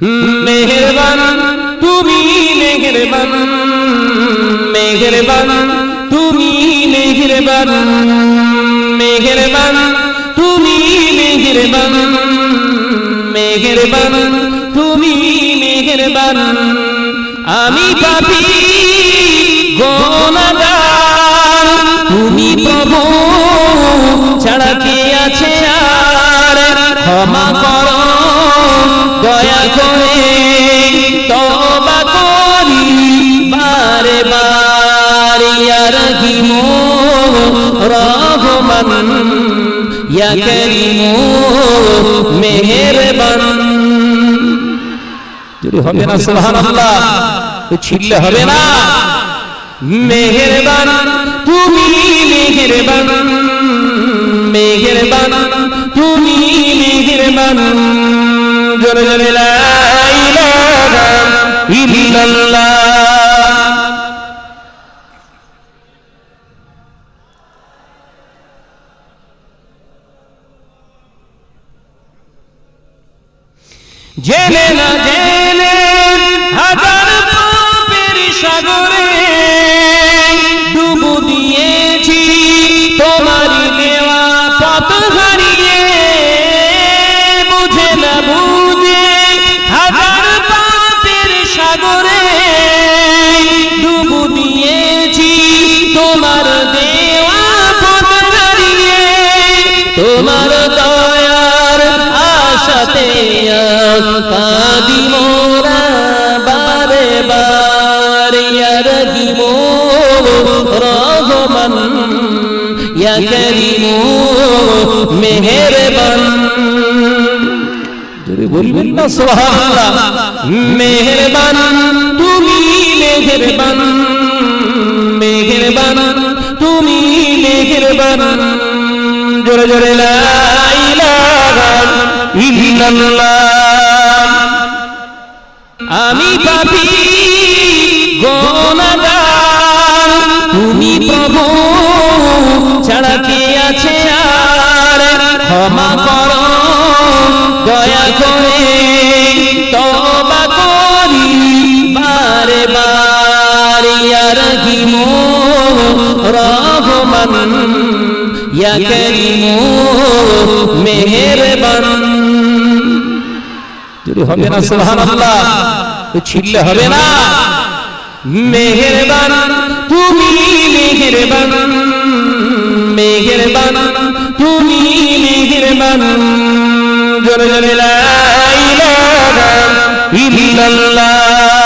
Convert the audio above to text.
মেহেরবান, তুমি মেহেরবান মেহেরবান, তুমি মেহেরবান মেহেরবান, তুমি মেহেরবান মেহেরবান, তুমি মেহেরবান। আমি পাপি গোনাগার, তুমি প্রভু ছাড়া কে আছে আর? ক্ষমা করো তবা করি বারে বারে ইয়া রহিম রহমান ইয়া করিম মেহেরবান যদি হবে না সুবহানাল্লাহ তো ছিললে হবে না মেহেরবান তুমি মেহেরবান মেহেরবান, তুমি মেহেরবান। জোরে জোরে জেনে না জেনে হাজার পাপের সাগরে রহমান ইয়া করিম মেহেরবান। জোরে বলবেন না, সুবহানাল্লাহ। মেহেরবান, তুমি মেহেরবান। মেহেরবান, তুমি জোরে জোরে, লা ইলাহা ইল্লাল্লাহ। আমি পাপি, গোনাগার। ছাড়া কে আছে আর? ক্ষমা করো, দয়া করে তবা করি। বারে বারে ইয়া রহিম রহমান ইয়া হবে না সুবহানাল্লাহ, তো ছিললে হবে না। মেহেরবান তুমি মেহেরবান। জোরে জোরে লা ইলাহা ইল্লাল্লাহ।